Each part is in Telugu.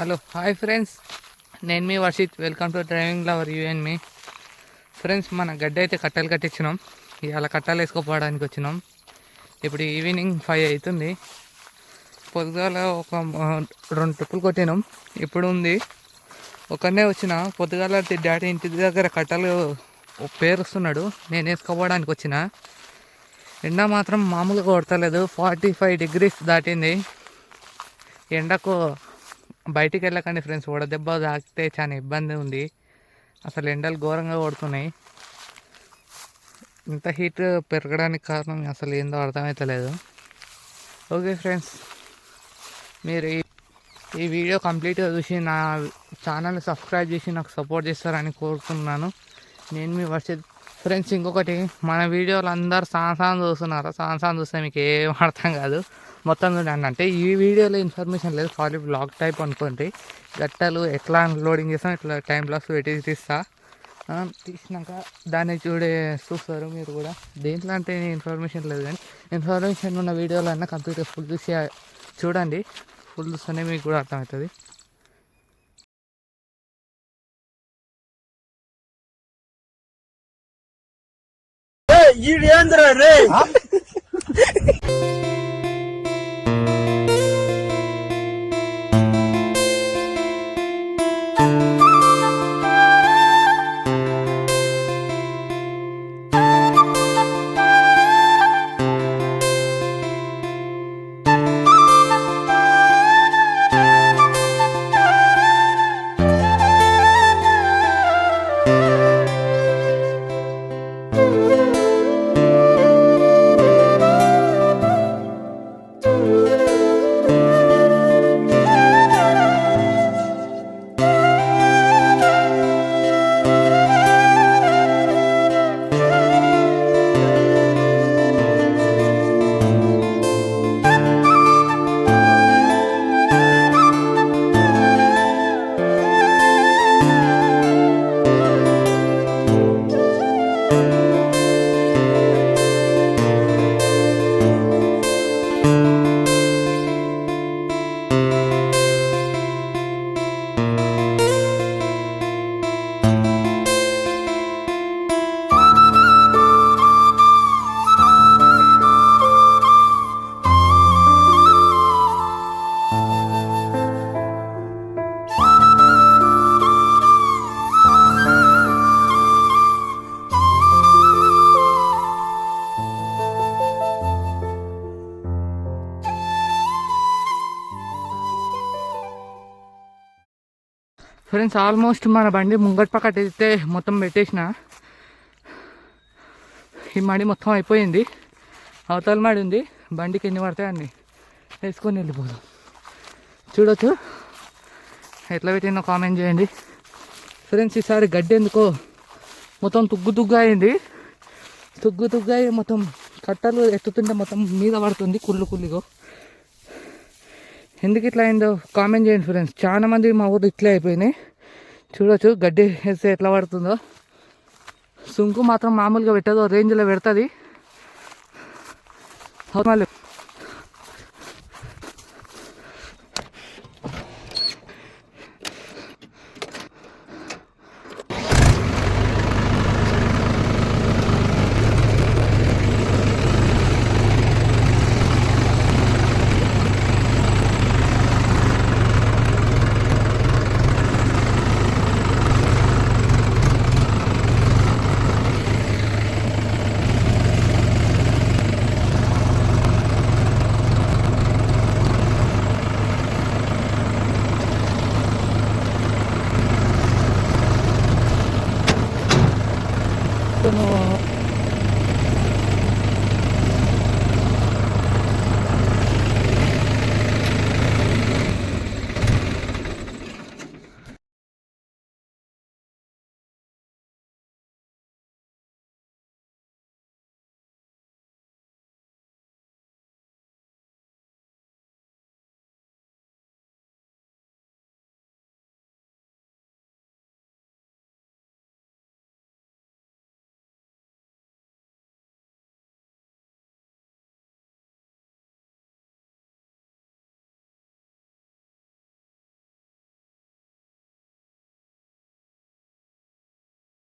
హలో హాయ్ ఫ్రెండ్స్ నేను మీ Varshith. Welcome to driving lover you and me friends మన గడ్డ అయితే కట్టలు కట్టించినాం. ఇవాళ కట్టాలు వేసుకోపోవడానికి వచ్చినాం. ఇప్పుడు ఈవినింగ్ ఫైవ్ అవుతుంది. పొద్దుగాల ఒక రెండు ట్రిప్పులు కొట్టినాం. ఇప్పుడు ఉంది. ఒకనే వచ్చిన. పొద్దుగాల డాడీ ఇంటి దగ్గర కట్టలు పేరుస్తున్నాడు. నేను వేసుకోపోవడానికి వచ్చిన. ఎండ మాత్రం మామూలుగా కొడతలేదు. ఫార్టీ ఫైవ్ డిగ్రీస్ దాటింది. ఎండకు బయటికి వెళ్ళకండి ఫ్రెండ్స్ వడదెబ్బ తాకితే చాలా ఇబ్బంది ఉంది. అసలు ఎండలు ఘోరంగా కొడుతున్నాయి. ఇంత హీట్ పెరగడానికి కారణం అసలు ఏందో అర్థమవుతలేదు ఓకే ఫ్రెండ్స్. మీరు ఈ ఈ వీడియో కంప్లీట్గా చూసి నా ఛానల్ సబ్స్క్రైబ్ చేసి నాకు సపోర్ట్ చేస్తారని కోరుతున్నాను. నేను మీ వర్షిత్ ఫ్రెండ్స్ ఇంకొకటి మన వీడియోలు అందరు సాన్సాన్ చూస్తున్నారు? సాన్సాన్ చూస్తే మీకు ఏం అర్థం కాదు. మొత్తం చూడండి అంటే ఈ వీడియోలో ఇన్ఫర్మేషన్ లేదు. ఖాళీ బ్లాగ్ టైప్ అనుకోండి. గట్టలు ఎట్లా లోడింగ్ చేస్తాం ఇట్లా టైం లాస్ పెట్టి తీస్తా. ఆ, తీసినాక దాన్ని చూడే చూస్తారు మీరు కూడా. దేంట్లో అంటే ఇన్ఫర్మేషన్ లేదు కానీ ఇన్ఫర్మేషన్ ఉన్న వీడియోలో అన్నా కంప్లీట్గా ఫుల్ చూసి చూడండి. ఫుల్ చూస్తేనే మీకు కూడా అర్థమవుతుంది. ఈడేంద్ర రే? ఫ్రెండ్స్ ఆల్మోస్ట్ మన బండి ముంగట్ పక్కట అయితే మొత్తం పెట్టేసిన. ఈ మడి మొత్తం అయిపోయింది. అవతల మడి ఉంది. బండికి ఎన్ని పడతాయి వేసుకొని వెళ్ళిపోదాం. చూడొచ్చు. ఎట్లా పెట్టిందో కామెంట్ చేయండి. ఫ్రెండ్స్ ఈసారి గడ్డి ఎందుకో మొత్తం తుగ్గు తుగ్గు అయింది. తుగ్గు తుగ్గు అయ్యి మొత్తం కట్టలు ఎత్తుతుంటే మొత్తం మీద పడుతుంది. కుళ్ళు కుళ్ళిగో. ఎందుకు ఇట్లా అయిందో కామెంట్ చేయండి ఫ్రెండ్స్ చాలా మంది మా ఊరు ఇట్లే అయిపోయినాయి. చూడొచ్చు గడ్డి వేస్తే ఎట్లా పడుతుందో. సుంకు మాత్రం మామూలుగా పెట్టదు రేంజ్లో పెడుతుంది.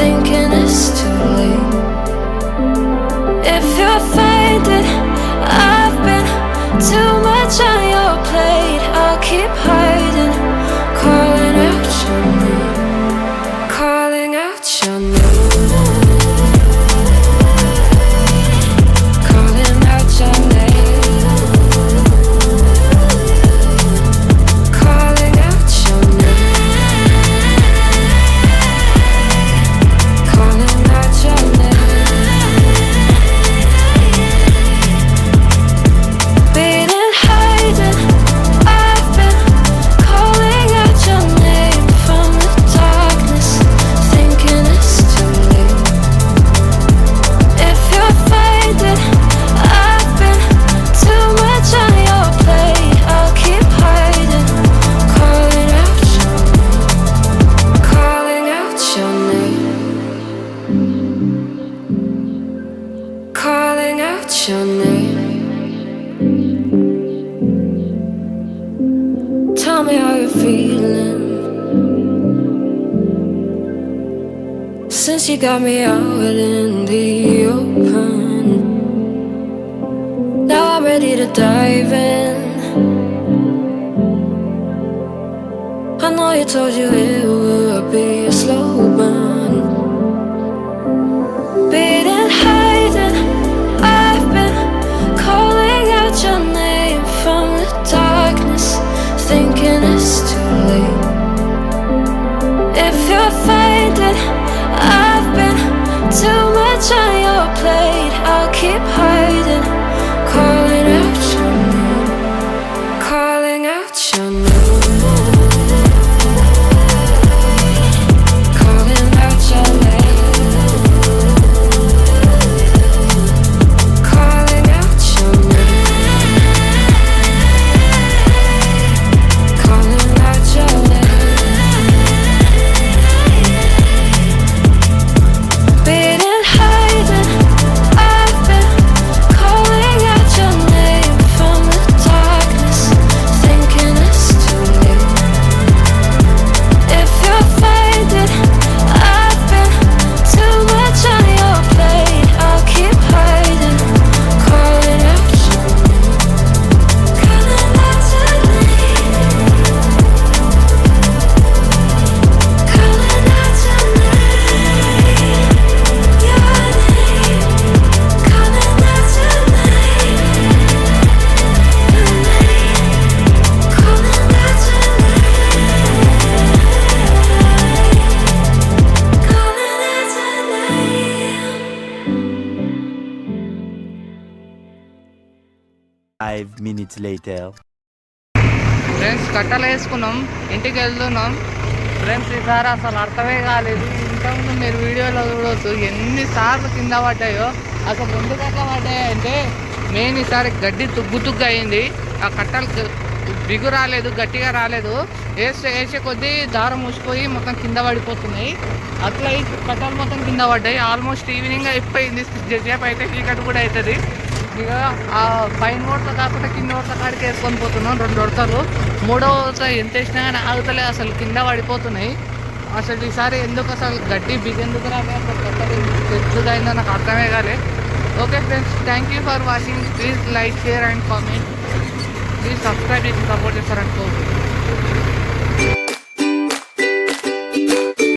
thinking it's too late. If you're Since you got me out in the open, now I'm ready to dive in. I know you told you it five minutes later friends కట్టలు వేసుకున్నాం ఇంటికి వెళ్తున్నాం. ఫ్రెండ్స్ ఈసారి అసలు అర్థమే కాలేదు. ఇంతకుముందు మీరు వీడియోలో చూడవచ్చు ఎన్నిసార్లు కింద పడ్డాయో అసలు ముందు కట్ల పడ్డాయంటే మెయిన్ ఈసారి గడ్డి తుగ్గు తుగ్గు అయింది. ఆ కట్టలు బిగు రాలేదు గట్టిగా రాలేదు. వేస్తే వేసే కొద్దీ దారం మూసిపోయి మొత్తం కింద పడిపోతున్నాయి. అట్లా కట్టలు మొత్తం కింద పడ్డాయి. ఆల్మోస్ట్ ఈవినింగ్ అయిపోయింది. సేపు అయితే చీకటి కూడా అవుతుంది. ఇక ఆ పైన ఓడత కాకుండా కింద ఓట్ల కాడికి వేసుకొని పోతున్నాం రెండు ఓడతలు మూడో ఉడత ఎంత వేసినా కానీ ఆగుతలే అసలు కింద పడిపోతున్నాయి. అసలు ఈసారి ఎందుకు అసలు గడ్డి బిగెందుకు రాలే అసలు అయిందో నాకు అర్థమే కాలే. Okay friends thank you for watching. Please like share and comment. Please subscribe చేసి సపోర్ట్ చేస్తారనుకో.